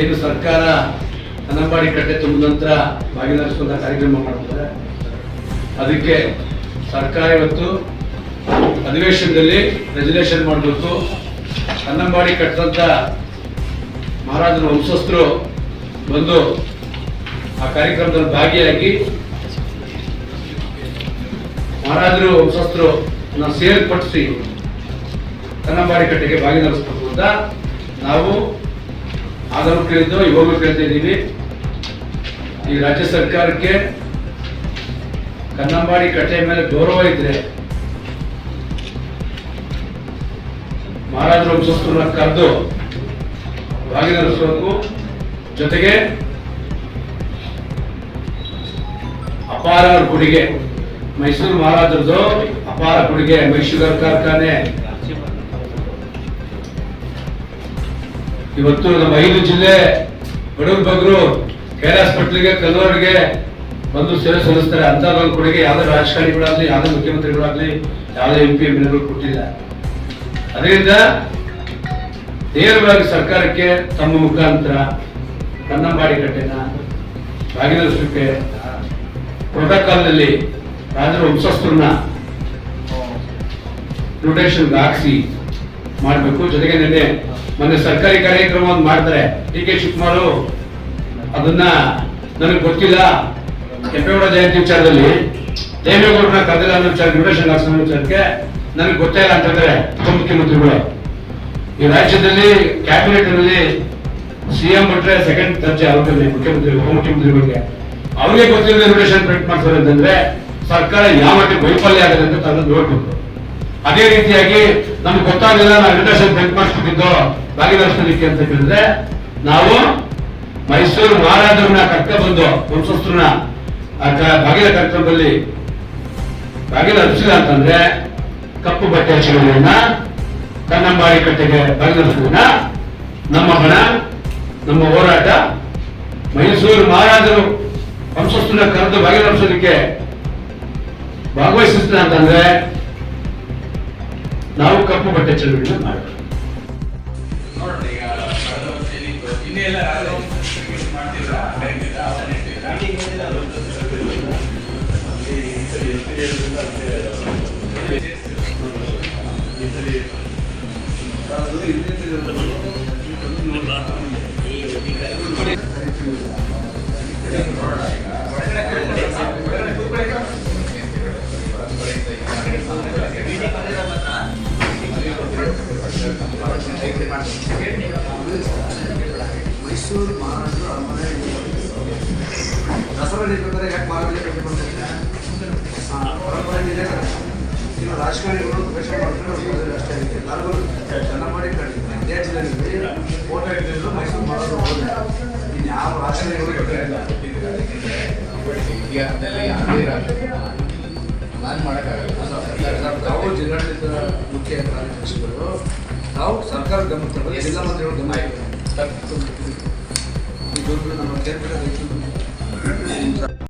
ಏನು ಸರ್ಕಾರ ಅನಂಬಾಡಿ ಕಟ್ಟೆ ತುಂಬಿದ ನಂತರ ಭಾಗಿನರಿಸುವಂಥ ಕಾರ್ಯಕ್ರಮ ಮಾಡ್ತಾರೆ. ಅದಕ್ಕೆ ಸರ್ಕಾರ ಇವತ್ತು ಅಧಿವೇಶನದಲ್ಲಿ ರೆಸಲ್ಯೂಷನ್ ಮಾಡಬೇಕು. ಅನ್ನಂಬಾಡಿ ಕಟ್ಟದಂತ ಮಹಾರಾಜರ ವಂಶಸ್ಥರು ಬಂದು ಆ ಕಾರ್ಯಕ್ರಮದಲ್ಲಿ ಭಾಗಿಯಾಗಿ ಮಹಾರಾಜರು ವಂಶಸ್ಥರು ಸೇರ್ಪಡಿಸಿ ಕನ್ನಂಬಾಡಿ ಕಟ್ಟೆಗೆ ಭಾಗಿನರಿಸಬೇಕು ಅಂತ ನಾವು ಆಗಲೂ ಕೇಳಿದ್ದು, ಇವಾಗಲೂ ಕೇಳ್ತಾ ಇದ್ದೀವಿ. ಈ ರಾಜ್ಯ ಸರ್ಕಾರಕ್ಕೆ ಕನ್ನಂಬಾಡಿ ಕಟ್ಟೆ ಮೇಲೆ ಗೌರವ ಇದ್ರೆ ಮಹಾರಾಜರ ವಂಶಸ್ಥರನ್ನ ಕರೆದು ಭಾಗಿನರಿಸಬೇಕು ಜೊತೆಗೆ ಅಪಾರ ಕೊಡುಗೆ ಮೈಸೂರು ಮಹಾರಾಜರದು ಅಪಾರ ಕೊಡುಗೆ ಮೈಸೂರು ಕಾರ್ಖಾನೆ ಇವತ್ತು ನಮ್ಮ ಐದು ಜಿಲ್ಲೆ ಬಡವ್ರ ಬಗ್ರು ಕೇರ್ ಹಾಸ್ಪಿಟ್ಲಿಗೆ ಕಲ್ಲೂರಿಗೆ ಬಂದು ಸೇವೆ ಸಲ್ಲಿಸ್ತಾರೆ. ಅಂತ ಒಂದು ಕೊಡುಗೆ ಯಾವುದೇ ರಾಜಕಾರಣಿಗಳಾಗ್ಲಿ, ಯಾವುದೇ ಮುಖ್ಯಮಂತ್ರಿಗಳಾಗ್ಲಿ, ಯಾವುದೇ ಎಂ ಪಿ ಎಂ ಕೊಟ್ಟಿಲ್ಲ. ಅದರಿಂದ ನೇರವಾಗಿ ಸರ್ಕಾರಕ್ಕೆ ತಮ್ಮ ಮುಖಾಂತರ ಕನ್ನಂಬಾಡಿ ಕಟ್ಟೆನ ಭಾಗಿನರಿಸಲಿಕ್ಕೆ ಪ್ರೋಟೋಕಾಲ್ನಲ್ಲಿ ರಾಜರ ವಂಶಸ್ಥರನ್ನ ನ್ಯೂಟ್ರೇಷನ್ ಹಾಕಿಸಿ ಮಾಡಬೇಕು. ಜೊತೆಗೆ ನಿನ್ನೆ ಮೊನ್ನೆ ಸರ್ಕಾರಿ ಕಾರ್ಯಕ್ರಮ ಒಂದು ಮಾಡ್ತಾರೆ. ಡಿ ಕೆ ಶಿವಕುಮಾರ್ ಅದನ್ನ ನನಗೆ ಗೊತ್ತಿಲ್ಲ. ಕೆಂಪೇಗೌಡ ಜಯಂತಿ ವಿಚಾರದಲ್ಲಿ ದೇವೇಗೌಡರನ್ನ ಕರೆದಿಲ್ಲ ಅನ್ನೋ ವಿಚಾರ ನ್ಯೂಟ್ರೇಷನ್ ಹಾಕ್ಸೋ ವಿಚಾರಕ್ಕೆ ನನಗೆ ಗೊತ್ತೇ ಇಲ್ಲ ಅಂತಂದ್ರೆ ಉಪಮುಖ್ಯಮಂತ್ರಿಗಳು ಈ ರಾಜ್ಯದಲ್ಲಿ ಕ್ಯಾಬಿನೆಟ್ನಲ್ಲಿ ಸಿಎಂ ಬಿಟ್ರೆ ಸೆಕೆಂಡ್ ದರ್ಜೆ ಆಗುತ್ತೆ ಮುಖ್ಯಮಂತ್ರಿ ಉಪಮುಖ್ಯಮಂತ್ರಿಗಳಿಗೆ ಅವ್ರಿಗೆ ಗೊತ್ತಿಲ್ಲದೆ ನ್ಯೂಟ್ರೇಷನ್ ಪ್ರಿಂಟ್ ಮಾಡ್ತಾರೆ ಅಂತಂದ್ರೆ ಸರ್ಕಾರ ಯಾವ ಮಟ್ಟಿಗೆ ವೈಫಲ್ಯ ಆಗಿದೆ ಅಂತ ತಂದು ನೋಡ್ಬೇಕು. ಅದೇ ರೀತಿಯಾಗಿ ನಮ್ಗೆ ಗೊತ್ತಾಗಲಿಲ್ಲ ನಾವು ಇನ್ವಿಟೇಷನ್ ಪ್ರಿಂಟ್ ಮಾಡಿಸ್ಬಿಟ್ಟಿದ್ದು ಭಾಗಿದಾರಿಸಲಿಕ್ಕೆ ಅಂತ ಹೇಳಿದ್ರೆ ನಾವು ಮೈಸೂರು ಮಹಾರಾಜರನ್ನ ಕರ್ಕ ಬಂದು ವಂಶಸ್ಥರನ್ನ ಬಾಗಿಲ ಕಾರ್ಯಕ್ರಮದಲ್ಲಿ ಬಾಗಿಲ ಹಚ್ಚಿಲ್ಲ ಅಂತಂದ್ರೆ, ಕಪ್ಪು ಬಟ್ಟೆ ಹಚ್ಚಿಗಳನ್ನ ಕನ್ನಂಬಾಡಿ ಕಟ್ಟೆಗೆ ಬಾಗಿಲಿಸುವುದನ್ನ ನಮ್ಮ ಹಣ, ನಮ್ಮ ಹೋರಾಟ, ಮೈಸೂರು ಮಹಾರಾಜರು ವಂಶಸ್ಥರನ್ನ ಕರೆದು ಬಾಗಿಲಿಸೋದಕ್ಕೆ ಭಾಗವಹಿಸುತ್ತೆ ಅಂತಂದ್ರೆ, ನಾವು ಕಪ್ಪು ಬಟ್ಟೆ ಚಳುವಳಿನ ಮಾಡಬೇಕು. ಇನ್ನೆಲ್ಲ ಮಾಡ್ತಿದ್ರ? ಮೈಸೂರು ಇನ್ನು ರಾಜಕಾರಣಿಗಳು ದ್ವೇಷ ಹೋದ್ರೆ ಅಷ್ಟೇ ಆಗಿದೆ. ಎಲ್ಲರಿಗೂ ಜನ ಮಾಡಿ ಜಿಲ್ಲೆಯಲ್ಲಿ ಫೋಟೋ ಇಟ್ಟಿದ್ರು ಮೈಸೂರು ಹೋದ್ರೆ ಇನ್ನು ಯಾವ ರಾಜಕಾರಣಿಗಳು ಇತಿಹಾಸದಲ್ಲಿ ಯಾವುದೇ ರಾಜ್ಯ ನಾನು ಮಾಡೋಕ್ಕಾಗಲ್ಲ. ತಾವು ಜಿಲ್ಲಾಡಳಿತ ಮುಖ್ಯ ಕಾರ್ಯದರ್ಶಿಗಳು. ತಾವು ಸರ್ಕಾರ ಗಮನ ತಗೊಂಡು ಜಿಲ್ಲಾ ಮಂತ್ರಿಗಳು ಗಮನ. ಇದು ನಮ್ಮ ಕೇಂದ್ರದ